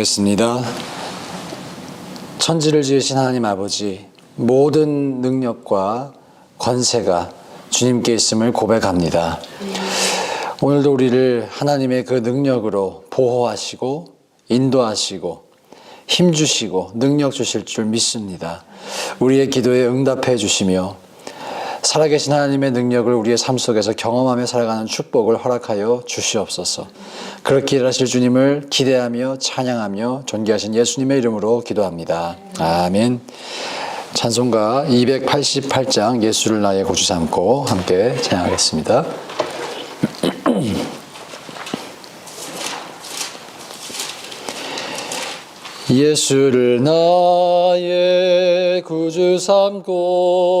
기도하겠습니다. 천지를 지으신 하나님 아버지, 모든 능력과 권세가 주님께 있음을 고백합니다. 오늘도 우리를 하나님의 그 능력으로 보호하시고 인도하시고 힘 주시고 능력 주실 줄 믿습니다. 우리의 기도에 응답해 주시며 살아계신 하나님의 능력을 우리의 삶 속에서 경험하며 살아가는 축복을 허락하여 주시옵소서. 그렇게 일하실 주님을 기대하며 찬양하며 존귀하신 예수님의 이름으로 기도합니다. 아멘. 찬송가 288장 예수를 나의 고주 삼고 함께 찬양하겠습니다. 예수를 나의 구주 삼고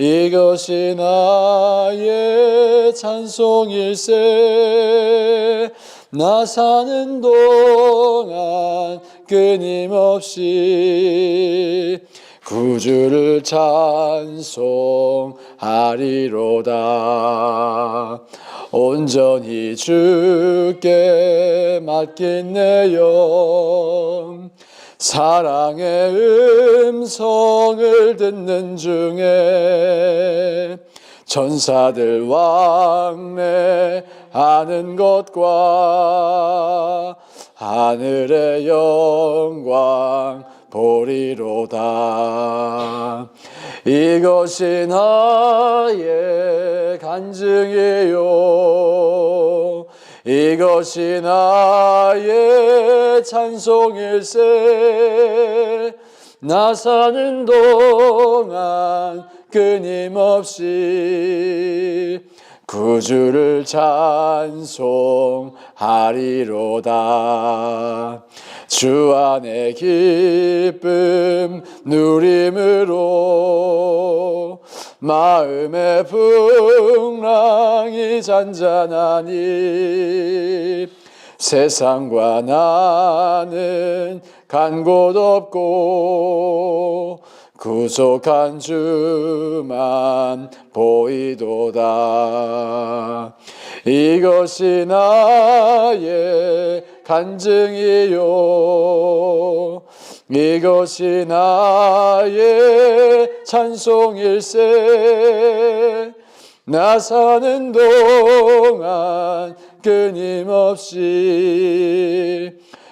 이것이 나의 찬송일세. 나 사는 동안 끊임없이 구주를 찬송하리로다. 온전히 주께 맡긴 내 영 사랑의 음성을 듣는 중에 천사들 왕래하는 것과 하늘의 영광 보리로다. 이것이 나의 간증이요 이것이 나의 찬송일세. 나 사는 동안 끊임없이 구주를 찬송하리로다. 주 안의 기쁨 누림으로 마음의 풍랑이 잔잔하니 세상과 나는 간 곳 없고 구속한 주만 보이도다. 이것이 나의 간증이요. 이것이 나의 찬송일세. 나 사는 동안 끊임없이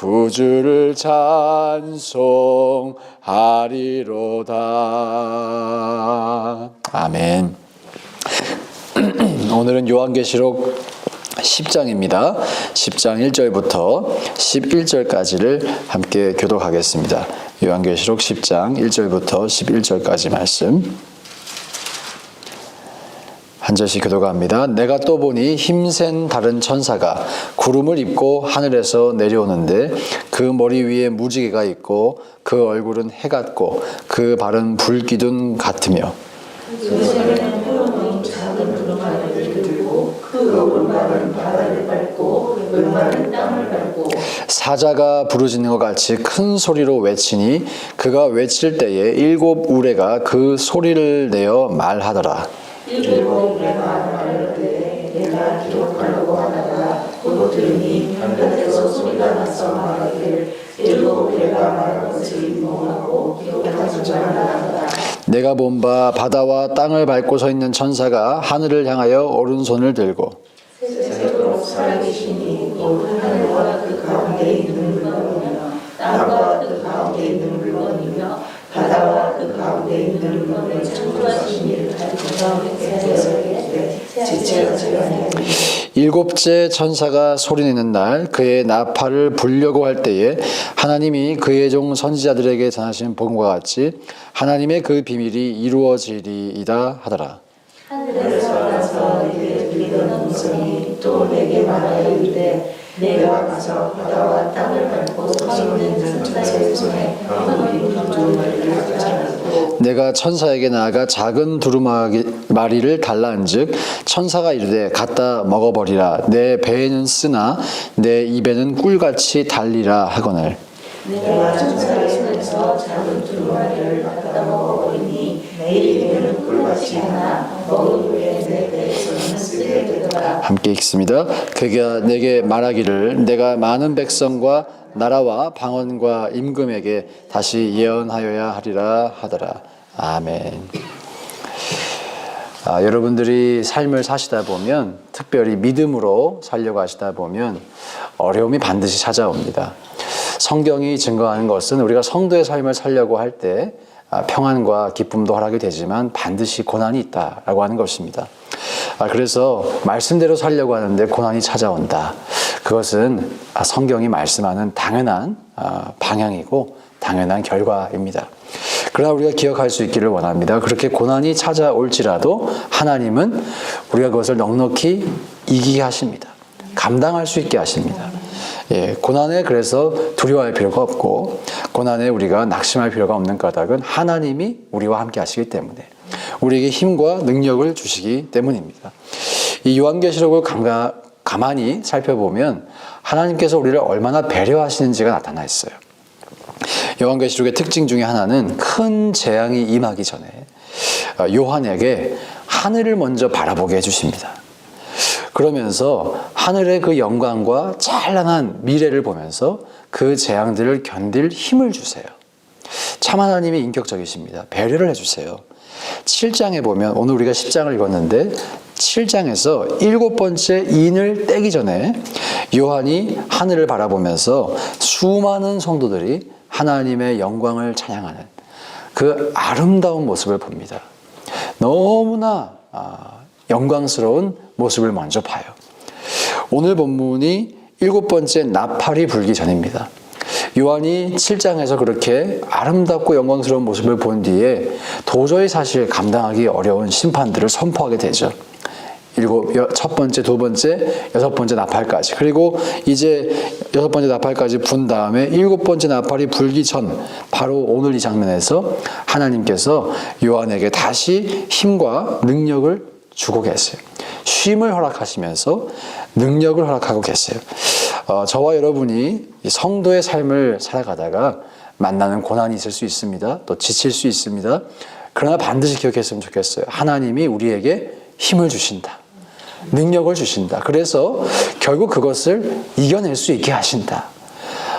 구주를 찬송하리로다. 아멘. 오늘은 요한계시록 10장입니다. 10장 1절부터 11절까지를 함께 교독하겠습니다. 요한계시록 10장 1절부터 11절까지 말씀. 한 절씩 교도가 합니다. 내가 또 보니 힘센 다른 천사가 구름을 입고 하늘에서 내려오는데 그 머리 위에 무지개가 있고 그 얼굴은 해 같고 그 발은 불기둥 같으며 사자가 부르짖는 것 같이 큰 소리로 외치니 그가 외칠 때에 일곱 우레가 그 소리를 내어 말하더라. 일곱 우레가 말하되 내가 기록하려고 하다가 곧 들으니 하늘에서 소리가 나서 말하기를 일곱 우레가 말한 것을 인봉하고 기록하지 말라 내가 본 바 바다와 땅을 밟고 서 있는 천사가 하늘을 향하여 오른손을 들고 세세토록 살아계시니 곧 하늘과 그 가운데 있는 물건이며 땅과 그 가운데 있는 물건이며 바다와 그 가운데 있는 물건을 창조하신 이를 가리켜 일곱째 천사가 소리내는 날 그의 나팔을 불려고 할 때에 하나님이 그의 종 선지자들에게 전하신 복음과 같이 하나님의 그 비밀이 이루어지리이다 하더라. 하늘에서 나서 내게 들리던 음성이 또 내게 말하여 이르되 내가 가서 바다와 땅을 밟고 서 있는 천사의 손에 큰 두루마리를 붙잡고 내가 천사에게 나아가 작은 두루마리를 달라한즉 천사가 이르되 갖다 먹어버리라. 내 배에는 쓰나? 내 입에는 꿀같이 달리라. 하거늘. 내가 천사의 손에서 작은 두루마리를 갖다 먹어버리니 내 입에는 꿀같이 하나 먹은 후에 내 배에서는 쓰게 되더라. 함께 읽습니다. 그가 내게 말하기를 내가 많은 백성과 나라와 방언과 임금에게 다시 예언하여야 하리라 하더라. 아멘. 아, 여러분들이 삶을 사시다 보면 특별히 믿음으로 살려고 하시다 보면 어려움이 반드시 찾아옵니다. 성경이 증거하는 것은 우리가 성도의 삶을 살려고 할때 아, 평안과 기쁨도 허락이 되지만 반드시 고난이 있다라고 하는 것입니다. 아, 그래서 말씀대로 살려고 하는데 고난이 찾아온다. 그것은 아, 성경이 말씀하는 당연한 아, 방향이고 당연한 결과입니다. 그러나 우리가 기억할 수 있기를 원합니다. 그렇게 고난이 찾아올지라도 하나님은 우리가 그것을 넉넉히 이기게 하십니다. 감당할 수 있게 하십니다. 예, 고난에 그래서 두려워할 필요가 없고 고난에 우리가 낙심할 필요가 없는 까닭은 하나님이 우리와 함께 하시기 때문에 우리에게 힘과 능력을 주시기 때문입니다. 이 요한계시록을 감 가, 가만히 살펴보면 하나님께서 우리를 얼마나 배려하시는지가 나타나 있어요. 요한계시록의 특징 중에 하나는 큰 재앙이 임하기 전에 어, 요한에게 하늘을 먼저 바라보게 해주십니다. 그러면서 하늘의 그 영광과 찬란한 미래를 보면서 그 재앙들을 견딜 힘을 주세요. 참 하나님이 인격적이십니다. 배려를 해주세요. 7장에 보면 오늘 우리가 10장을 읽었는데 7장에서 일곱 번째 인을 떼기 전에 요한이 하늘을 바라보면서 수많은 성도들이 하나님의 영광을 찬양하는 그 아름다운 모습을 봅니다. 너무나 아, 영광스러운 모습을 먼저 봐요. 오늘 본문이 일곱 번째 나팔이 불기 전입니다. 요한이 7장에서 그렇게 아름답고 영광스러운 모습을 본 뒤에 도저히 사실 감당하기 어려운 심판들을 선포하게 되죠. 첫 번째, 두 번째, 여섯 번째 나팔까지. 그리고 이제 여섯 번째 나팔까지 분 다음에 일곱 번째 나팔이 불기 전, 바로 오늘 이 장면에서 하나님께서 요한에게 다시 힘과 능력을 주고 계세요. 쉼을 허락하시면서 능력을 허락하고 계세요. 어, 저와 여러분이 이 성도의 삶을 살아가다가 만나는 고난이 있을 수 있습니다. 또 지칠 수 있습니다. 그러나 반드시 기억했으면 좋겠어요. 하나님이 우리에게 힘을 주신다. 능력을 주신다. 그래서 결국 그것을 이겨낼 수 있게 하신다.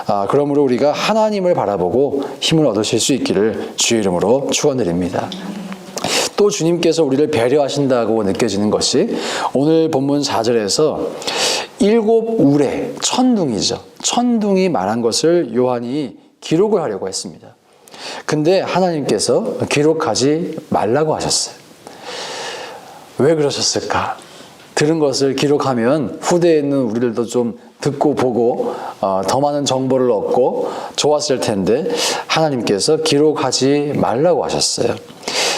아, 그러므로 우리가 하나님을 바라보고 힘을 얻으실 수 있기를 주의 이름으로 축원드립니다. 또 주님께서 우리를 배려하신다고 느껴지는 것이 오늘 본문 4절에서 일곱 우레, 천둥이죠. 천둥이 말한 것을 요한이 기록을 하려고 했습니다. 근데 하나님께서 기록하지 말라고 하셨어요. 왜 그러셨을까? 들은 것을 기록하면 후대에 있는 우리들도 좀 듣고 보고 어, 더 많은 정보를 얻고 좋았을 텐데 하나님께서 기록하지 말라고 하셨어요.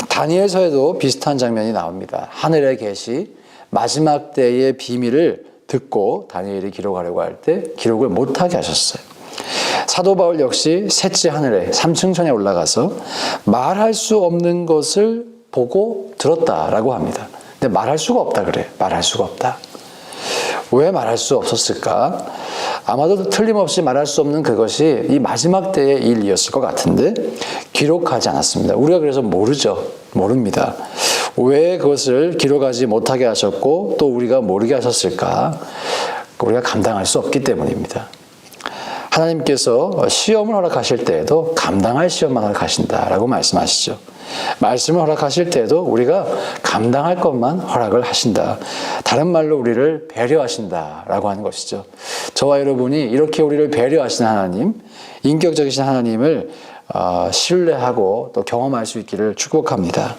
다니엘서에도 비슷한 장면이 나옵니다. 하늘에 계시 마지막 때의 비밀을 듣고 다니엘이 기록하려고 할 때 기록을 못하게 하셨어요. 사도 바울 역시 셋째 하늘에 삼층천에 올라가서 말할 수 없는 것을 보고 들었다라고 합니다. 근데 말할 수가 없다 그래. 말할 수가 없다. 왜 말할 수 없었을까? 아마도 틀림없이 말할 수 없는 그것이 이 마지막 때의 일이었을 것 같은데 기록하지 않았습니다. 우리가 그래서 모르죠. 모릅니다. 왜 그것을 기록하지 못하게 하셨고 또 우리가 모르게 하셨을까? 우리가 감당할 수 없기 때문입니다. 하나님께서 시험을 허락하실 때에도 감당할 시험만 허락하신다라고 말씀하시죠. 말씀을 허락하실 때에도 우리가 감당할 것만 허락을 하신다. 다른 말로 우리를 배려하신다라고 하는 것이죠. 저와 여러분이 이렇게 우리를 배려하시는 하나님, 인격적이신 하나님을 어, 신뢰하고 또 경험할 수 있기를 축복합니다.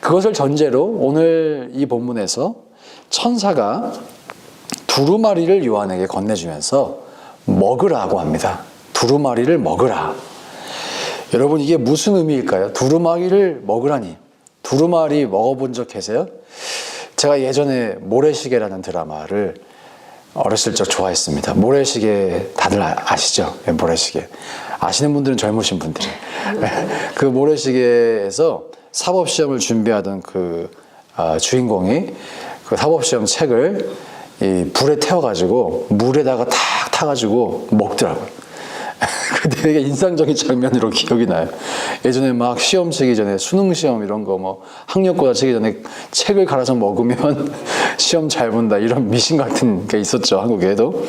그것을 전제로 오늘 이 본문에서 천사가 두루마리를 요한에게 건네주면서 먹으라고 합니다. 두루마리를 먹으라. 여러분 이게 무슨 의미일까요? 두루마리를 먹으라니. 두루마리 먹어본 적 계세요? 제가 예전에 모래시계라는 드라마를 어렸을 적 좋아했습니다. 모래시계 다들 아- 아시죠? 예, 모래시계. 아시는 분들은 젊으신 분들이. 그 모래시계에서 사법시험을 준비하던 그 아, 주인공이 그 사법시험 책을 이 불에 태워가지고 물에다가 탁 타가지고 먹더라고요. 그때 되게 인상적인 장면으로 기억이 나요. 예전에 막 시험 치기 전에 수능 시험 이런 거 뭐 학력고사 치기 전에 책을 갈아서 먹으면 시험 잘 본다 이런 미신 같은 게 있었죠 한국에도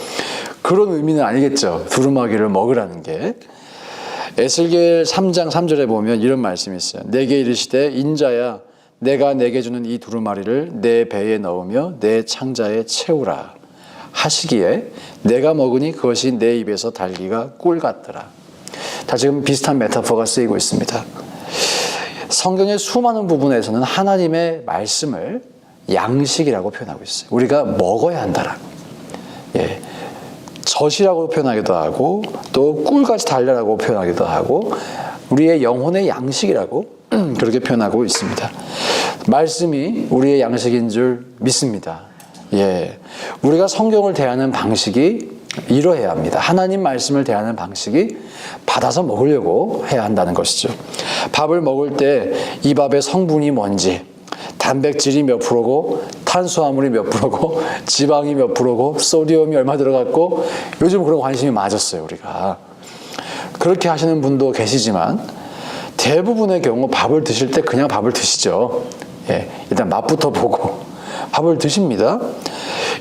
그런 의미는 아니겠죠 두루마기를 먹으라는 게 에스겔 3장 3절에 보면 이런 말씀이 있어요. 내게 이르시되 인자야 내가 내게 주는 이 두루마리를 내 배에 넣으며 내 창자에 채우라 하시기에 내가 먹으니 그것이 내 입에서 달기가 꿀 같더라. 다 지금 비슷한 메타포가 쓰이고 있습니다. 성경의 수많은 부분에서는 하나님의 말씀을 양식이라고 표현하고 있어요. 우리가 먹어야 한다라고. 예. 젖이라고 표현하기도 하고 또 꿀같이 달려라고 표현하기도 하고 우리의 영혼의 양식이라고 그렇게 표현하고 있습니다. 말씀이 우리의 양식인 줄 믿습니다. 예. 우리가 성경을 대하는 방식이 이러해야 합니다. 하나님 말씀을 대하는 방식이 받아서 먹으려고 해야 한다는 것이죠. 밥을 먹을 때 이 밥의 성분이 뭔지, 단백질이 몇 프로고, 탄수화물이 몇 프로고, 지방이 몇 프로고, 소디움이 얼마 들어갔고, 요즘 그런 관심이 많아졌어요, 우리가. 그렇게 하시는 분도 계시지만, 대부분의 경우 밥을 드실 때 그냥 밥을 드시죠. 예, 일단 맛부터 보고 밥을 드십니다.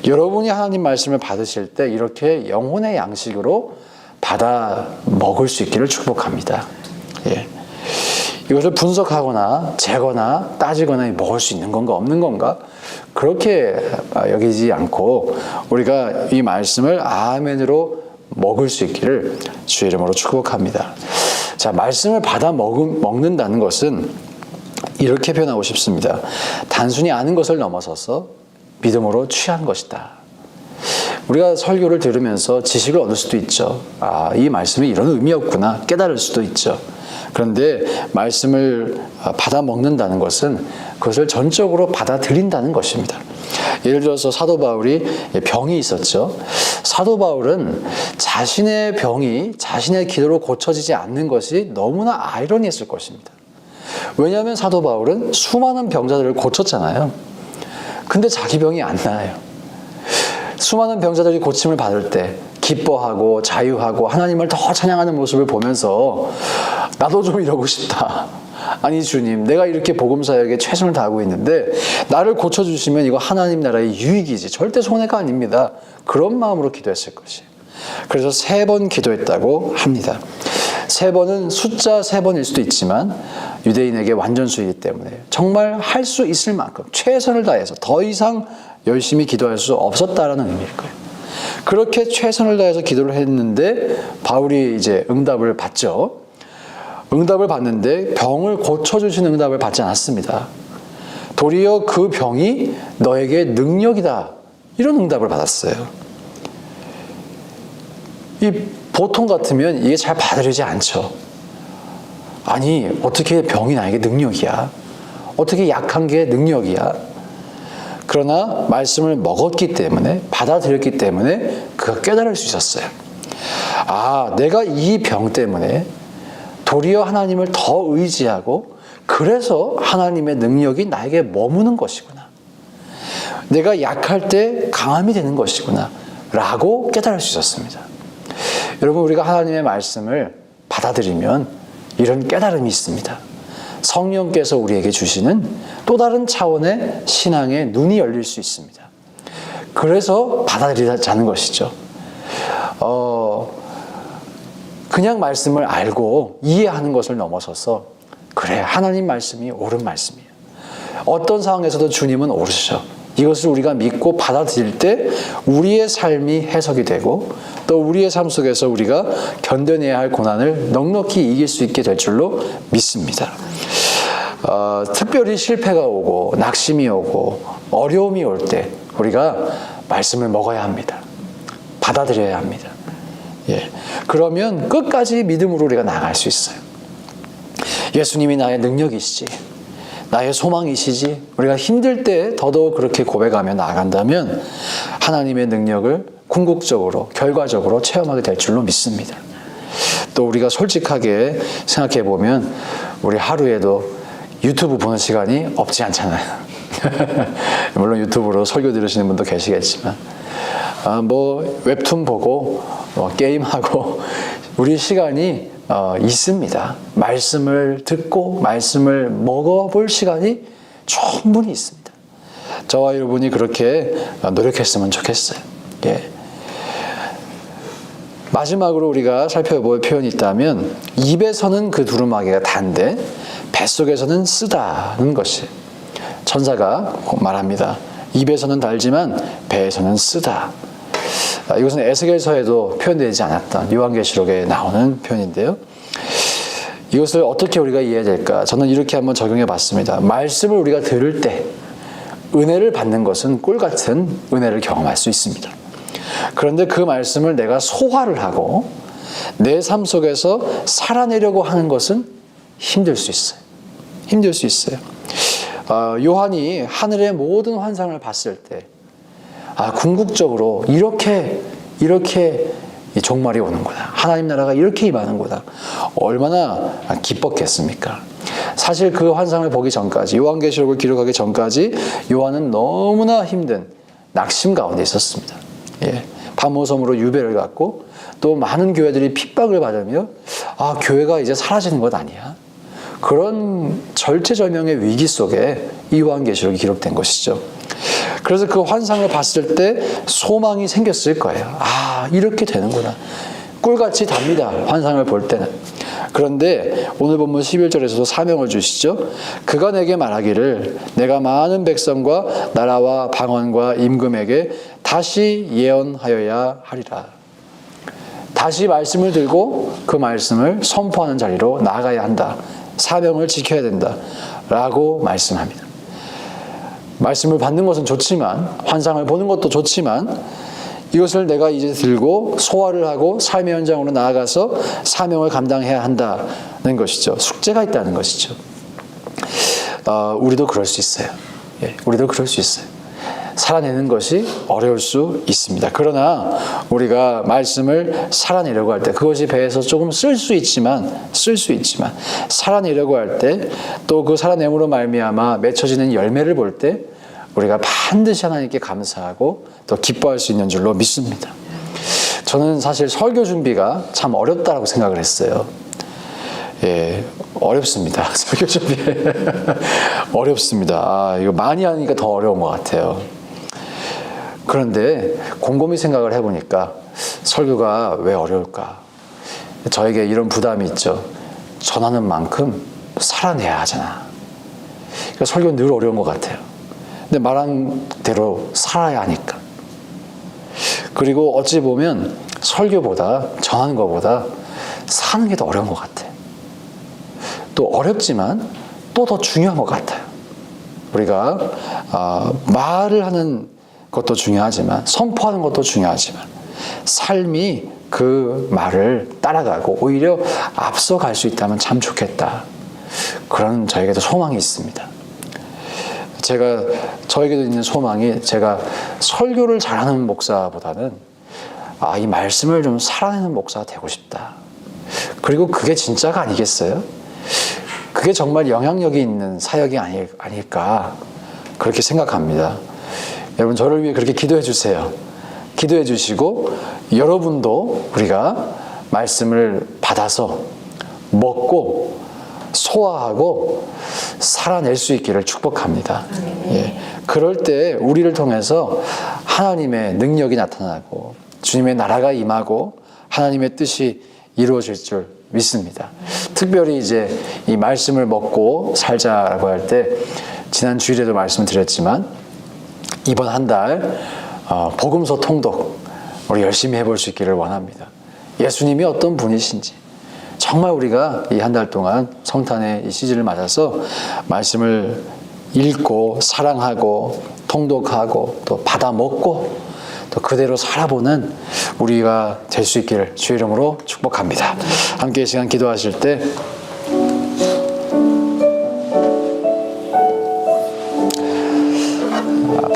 여러분이 하나님 말씀을 받으실 때 이렇게 영혼의 양식으로 받아 먹을 수 있기를 축복합니다. 예. 이것을 분석하거나 재거나 따지거나 먹을 수 있는 건가 없는 건가 그렇게 여기지 않고 우리가 이 말씀을 아멘으로 먹을 수 있기를 주의 이름으로 축복합니다. 자, 말씀을 받아 먹음, 먹는다는 것은 이렇게 표현하고 싶습니다. 단순히 아는 것을 넘어서서 믿음으로 취한 것이다. 우리가 설교를 들으면서 지식을 얻을 수도 있죠. 아, 이 말씀이 이런 의미였구나. 깨달을 수도 있죠. 그런데 말씀을 받아 먹는다는 것은 그것을 전적으로 받아들인다는 것입니다. 예를 들어서 사도 바울이 병이 있었죠. 사도 바울은 자신의 병이 자신의 기도로 고쳐지지 않는 것이 너무나 아이러니했을 것입니다. 왜냐하면 사도 바울은 수많은 병자들을 고쳤잖아요. 근데 자기 병이 안 나아요. 수많은 병자들이 고침을 받을 때 기뻐하고 자유하고 하나님을 더 찬양하는 모습을 보면서 나도 좀 이러고 싶다. 아니 주님, 내가 이렇게 복음 사역에 최선을 다하고 있는데 나를 고쳐 주시면 이거 하나님 나라의 유익이지 절대 손해가 아닙니다. 그런 마음으로 기도했을 것이에요. 그래서 세 번 기도했다고 합니다. 세 번은 숫자 세 번일 수도 있지만 유대인에게 완전수이기 때문에 정말 할 수 있을 만큼 최선을 다해서 더 이상 열심히 기도할 수 없었다라는 의미일 거예요. 그렇게 최선을 다해서 기도를 했는데 바울이 이제 응답을 받죠. 응답을 받는데 병을 고쳐주신 응답을 받지 않았습니다. 도리어 그 병이 너에게 능력이다. 이런 응답을 받았어요. 이 보통 같으면 이게 잘 받아들이지 않죠. 아니, 어떻게 병이 나에게 능력이야? 어떻게 약한 게 능력이야? 그러나 말씀을 먹었기 때문에, 받아들였기 때문에 그가 깨달을 수 있었어요. 아, 내가 이 병 때문에 도리어 하나님을 더 의지하고 그래서 하나님의 능력이 나에게 머무는 것이구나. 내가 약할 때 강함이 되는 것이구나. 라고 깨달을 수 있었습니다. 여러분, 우리가 하나님의 말씀을 받아들이면 이런 깨달음이 있습니다. 성령께서 우리에게 주시는 또 다른 차원의 신앙의 눈이 열릴 수 있습니다. 그래서 받아들이자는 것이죠. 어, 그냥 말씀을 알고 이해하는 것을 넘어서서 그래, 하나님 말씀이 옳은 말씀이에요. 어떤 상황에서도 주님은 옳으셔. 이것을 우리가 믿고 받아들일 때 우리의 삶이 해석이 되고 또 우리의 삶 속에서 우리가 견뎌내야 할 고난을 넉넉히 이길 수 있게 될 줄로 믿습니다. 어, 특별히 실패가 오고 낙심이 오고 어려움이 올 때 우리가 말씀을 먹어야 합니다. 받아들여야 합니다. 예. 그러면 끝까지 믿음으로 우리가 나갈 수 있어요. 예수님이 나의 능력이시지. 나의 소망이시지. 우리가 힘들 때 더더욱 그렇게 고백하며 나아간다면 하나님의 능력을 궁극적으로, 결과적으로 체험하게 될 줄로 믿습니다. 또 우리가 솔직하게 생각해 보면 우리 하루에도 유튜브 보는 시간이 없지 않잖아요. 물론 유튜브로 설교 들으시는 분도 계시겠지만, 아, 뭐 웹툰 보고 뭐 게임하고 우리 시간이 어, 있습니다. 말씀을 듣고 말씀을 먹어볼 시간이 충분히 있습니다. 저와 여러분이 그렇게 노력했으면 좋겠어요. 예. 마지막으로 우리가 살펴볼 표현이 있다면 입에서는 그 두루마기가 단데 뱃속에서는 쓰다는 것이 천사가 말합니다. 입에서는 달지만 배에서는 쓰다. 아, 이것은 에스겔서에도 표현되지 않았던 요한계시록에 나오는 표현인데요. 이것을 어떻게 우리가 이해해야 될까? 저는 이렇게 한번 적용해 봤습니다. 말씀을 우리가 들을 때 은혜를 받는 것은 꿀 같은 은혜를 경험할 수 있습니다. 그런데 그 말씀을 내가 소화를 하고 내 삶 속에서 살아내려고 하는 것은 힘들 수 있어요. 힘들 수 있어요. 어, 요한이 하늘의 모든 환상을 봤을 때, 아, 궁극적으로 이렇게, 이렇게 이 종말이 오는구나. 하나님 나라가 이렇게 임하는구나. 얼마나 기뻤겠습니까? 사실 그 환상을 보기 전까지, 요한계시록을 기록하기 전까지 요한은 너무나 힘든 낙심 가운데 있었습니다. 예. 밤모섬으로 유배를 갖고 또 많은 교회들이 핍박을 받으며 아, 교회가 이제 사라지는 것 아니야. 그런 절체절명의 위기 속에 이 요한계시록이 기록된 것이죠. 그래서 그 환상을 봤을 때 소망이 생겼을 거예요. 아, 이렇게 되는구나. 꿀같이 답니다. 환상을 볼 때는. 그런데 오늘 본문 11절에서도 사명을 주시죠. 그가 내게 말하기를 내가 많은 백성과 나라와 방언과 임금에게 다시 예언하여야 하리라. 다시 말씀을 들고 그 말씀을 선포하는 자리로 나아가야 한다. 사명을 지켜야 된다. 라고 말씀합니다. 말씀을 받는 것은 좋지만, 환상을 보는 것도 좋지만, 이것을 내가 이제 들고 소화를 하고 삶의 현장으로 나아가서 사명을 감당해야 한다는 것이죠. 숙제가 있다는 것이죠. 어, 우리도 그럴 수 있어요. 예, 우리도 그럴 수 있어요. 살아내는 것이 어려울 수 있습니다. 그러나 우리가 말씀을 살아내려고 할 때 그것이 배에서 조금 쓸 수 있지만 쓸 수 있지만 살아내려고 할 때 또 그 살아냄으로 말미암아 맺혀지는 열매를 볼 때 우리가 반드시 하나님께 감사하고 또 기뻐할 수 있는 줄로 믿습니다. 저는 사실 설교 준비가 참 어렵다라고 생각을 했어요. 예, 어렵습니다. 설교 준비. 어렵습니다. 아, 이거 많이 하니까 더 어려운 것 같아요. 그런데 곰곰이 생각을 해보니까 설교가 왜 어려울까? 저에게 이런 부담이 있죠. 전하는 만큼 살아내야 하잖아. 그러니까 설교는 늘 어려운 것 같아요. 근데 말한 대로 살아야 하니까. 그리고 어찌 보면 설교보다 전하는 것보다 사는 게 더 어려운 것 같아. 또 어렵지만 또 더 중요한 것 같아요. 우리가 어, 말을 하는 것도 중요하지만 선포하는 것도 중요하지만 삶이 그 말을 따라가고 오히려 앞서갈 수 있다면 참 좋겠다. 그런 저에게도 소망이 있습니다. 제가 저에게도 있는 소망이 제가 설교를 잘하는 목사보다는 아, 이 말씀을 좀 살아내는 목사가 되고 싶다. 그리고 그게 진짜가 아니겠어요? 그게 정말 영향력이 있는 사역이 아닐, 아닐까 그렇게 생각합니다. 여러분 저를 위해 그렇게 기도해 주세요. 기도해 주시고 여러분도 우리가 말씀을 받아서 먹고 소화하고 살아낼 수 있기를 축복합니다. 예. 그럴 때 우리를 통해서 하나님의 능력이 나타나고 주님의 나라가 임하고 하나님의 뜻이 이루어질 줄 믿습니다. 특별히 이제 이 말씀을 먹고 살자라고 할 때 지난 주일에도 말씀을 드렸지만 이번 한달 어, 복음서 통독 우리 열심히 해볼 수 있기를 원합니다. 예수님이 어떤 분이신지 정말 우리가 이 한 달 동안 성탄의 이 시즌을 맞아서 말씀을 읽고 사랑하고 통독하고 또 받아 먹고 또 그대로 살아보는 우리가 될 수 있기를 주 이름으로 축복합니다. 함께 이 시간 기도하실 때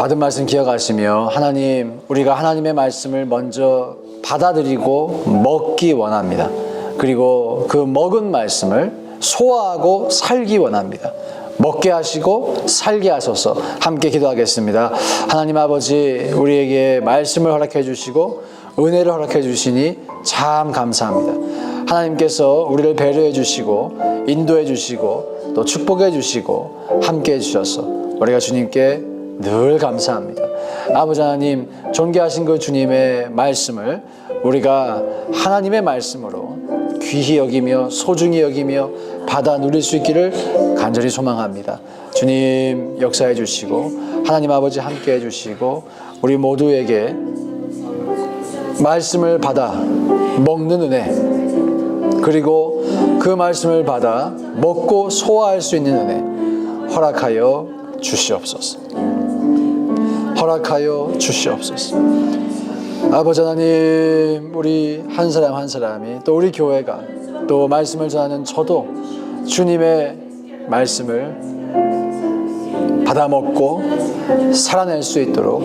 받은 말씀 기억하시며 하나님 우리가 하나님의 말씀을 먼저 받아들이고 먹기 원합니다. 그리고 그 먹은 말씀을 소화하고 살기 원합니다. 먹게 하시고 살게 하소서 함께 기도하겠습니다. 하나님 아버지 우리에게 말씀을 허락해 주시고 은혜를 허락해 주시니 참 감사합니다. 하나님께서 우리를 배려해 주시고 인도해 주시고 또 축복해 주시고 함께 해 주셔서 우리가 주님께 늘 감사합니다. 아버지 하나님 존귀하신 그 주님의 말씀을 우리가 하나님의 말씀으로 귀히 여기며 소중히 여기며 받아 누릴 수 있기를 간절히 소망합니다. 주님 역사해 주시고 하나님 아버지 함께 해 주시고 우리 모두에게 말씀을 받아 먹는 은혜 그리고 그 말씀을 받아 먹고 소화할 수 있는 은혜 허락하여 주시옵소서. 허락하여 주시옵소서. 아버지 하나님, 우리 한 사람 한 사람이 또 우리 교회가 또 말씀을 전하는 저도 주님의 말씀을 받아 먹고 살아낼 수 있도록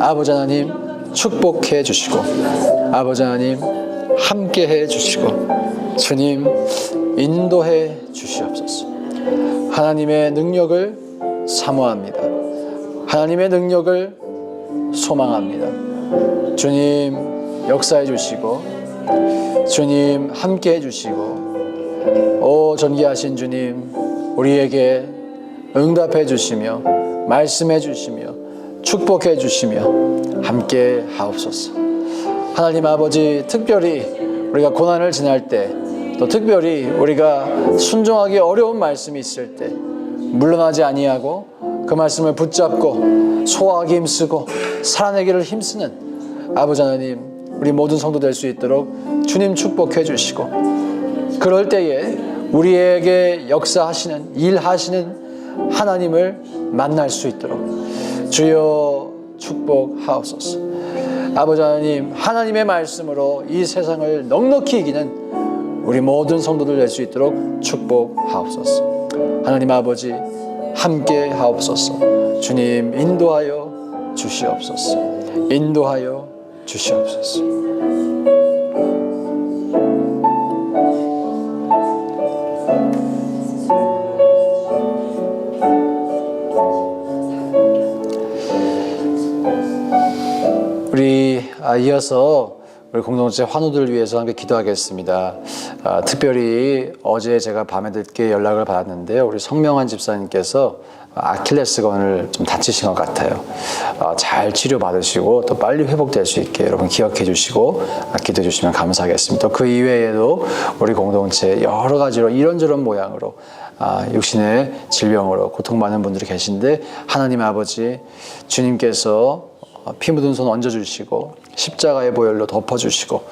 아버지 하나님 축복해 주시고 아버지 하나님 함께 해 주시고 주님 인도해 주시옵소서. 하나님의 능력을 사모합니다. 하나님의 능력을 소망합니다. 주님 역사해 주시고 주님 함께 해 주시고 오 전기하신 주님 우리에게 응답해 주시며 말씀해 주시며 축복해 주시며 함께 하옵소서. 하나님 아버지 특별히 우리가 고난을 지날 때 또 특별히 우리가 순종하기 어려운 말씀이 있을 때 물러나지 아니하고 그 말씀을 붙잡고 소화하기 힘쓰고 살아내기를 힘쓰는 아버지 하나님 우리 모든 성도 될 수 있도록 주님 축복해 주시고 그럴 때에 우리에게 역사하시는 일하시는 하나님을 만날 수 있도록 주여 축복하옵소서. 아버지 하나님 하나님의 말씀으로 이 세상을 넉넉히 이기는 우리 모든 성도들 될 수 있도록 축복하옵소서. 하나님 아버지 함께 하옵소서. 주님 인도하여 주시옵소서. 인도하여 주시옵소서. 우리 아, 이어서 우리 공동체 환우들을 위해서 함께 기도하겠습니다. 아, 특별히 어제 제가 밤에 늦게 연락을 받았는데요. 우리 성명환 집사님께서 아킬레스건을 좀 다치신 것 같아요. 아, 잘 치료 받으시고 또 빨리 회복될 수 있게 여러분 기억해 주시고 아, 기도해 주시면 감사하겠습니다. 또그 이외에도 우리 공동체 여러 가지로 이런저런 모양으로 아, 육신의 질병으로 고통받는 분들이 계신데 하나님 아버지 주님께서 어, 피 묻은 손 얹어주시고 십자가의 보혈로 덮어주시고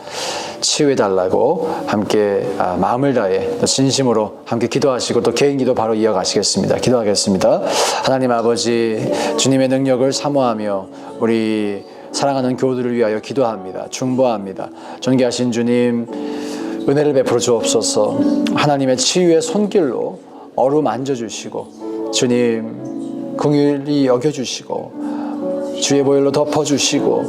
치유해달라고 함께 아, 마음을 다해 또 진심으로 함께 기도하시고 또 개인 기도 바로 이어가시겠습니다. 기도하겠습니다. 하나님 아버지 주님의 능력을 사모하며 우리 사랑하는 교우들을 위하여 기도합니다. 중보합니다. 존귀하신 주님 은혜를 베풀어 주옵소서 하나님의 치유의 손길로 어루 만져 주시고 주님 긍휼히 여겨 주시고 주의 보혈로 덮어주시고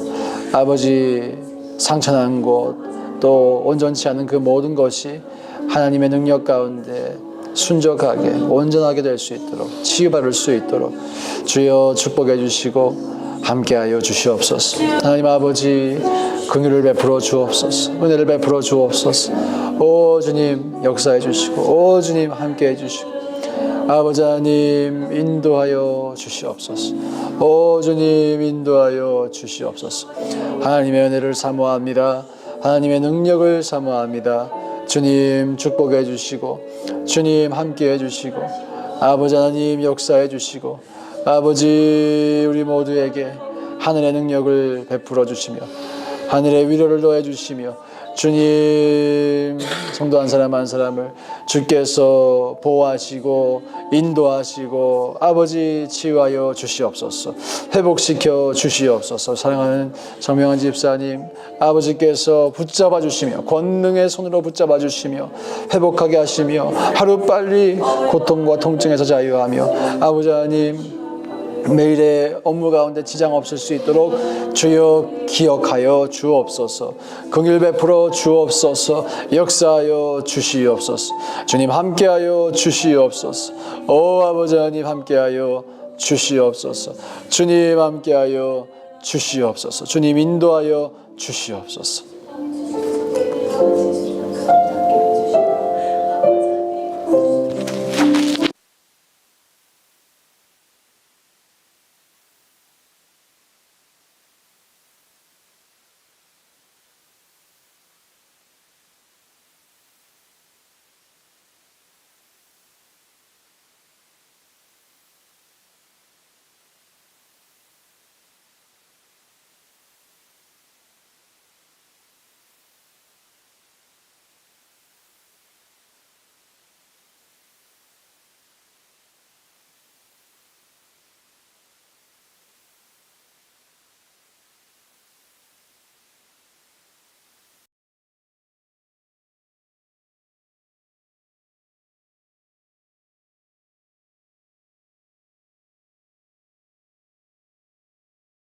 아버지 상처난 곳 또 온전치 않은 그 모든 것이 하나님의 능력 가운데 순적하게 온전하게 될 수 있도록 치유받을 수 있도록 주여 축복해 주시고 함께하여 주시옵소서. 하나님 아버지 긍휼을 베풀어 주옵소서. 은혜를 베풀어 주옵소서. 오 주님 역사해 주시고 오 주님 함께해 주시고 아버지 하나님 인도하여 주시옵소서. 오 주님 인도하여 주시옵소서. 하나님의 은혜를 사모합니다. 하나님의 능력을 사모합니다. 주님 축복해 주시고 주님 함께 해 주시고 아버지 하나님 역사해 주시고 아버지 우리 모두에게 하늘의 능력을 베풀어 주시며 하늘의 위로를 더해 주시며 주님 성도 한 사람 한 사람을 주께서 보호하시고 인도하시고 아버지 치유하여 주시옵소서. 회복시켜 주시옵소서. 사랑하는 정명한 집사님 아버지께서 붙잡아 주시며 권능의 손으로 붙잡아 주시며 회복하게 하시며 하루빨리 고통과 통증에서 자유하며 아버지 하나님 매일의 업무 가운데 지장 없을 수 있도록 주여 기억하여 주옵소서. 긍휼 베풀어 주옵소서. 역사하여 주시옵소서. 주님 함께하여 주시옵소서. 오 아버지 하나님 함께하여 주시옵소서. 주님 함께하여 주시옵소서. 주님 인도하여 주시옵소서.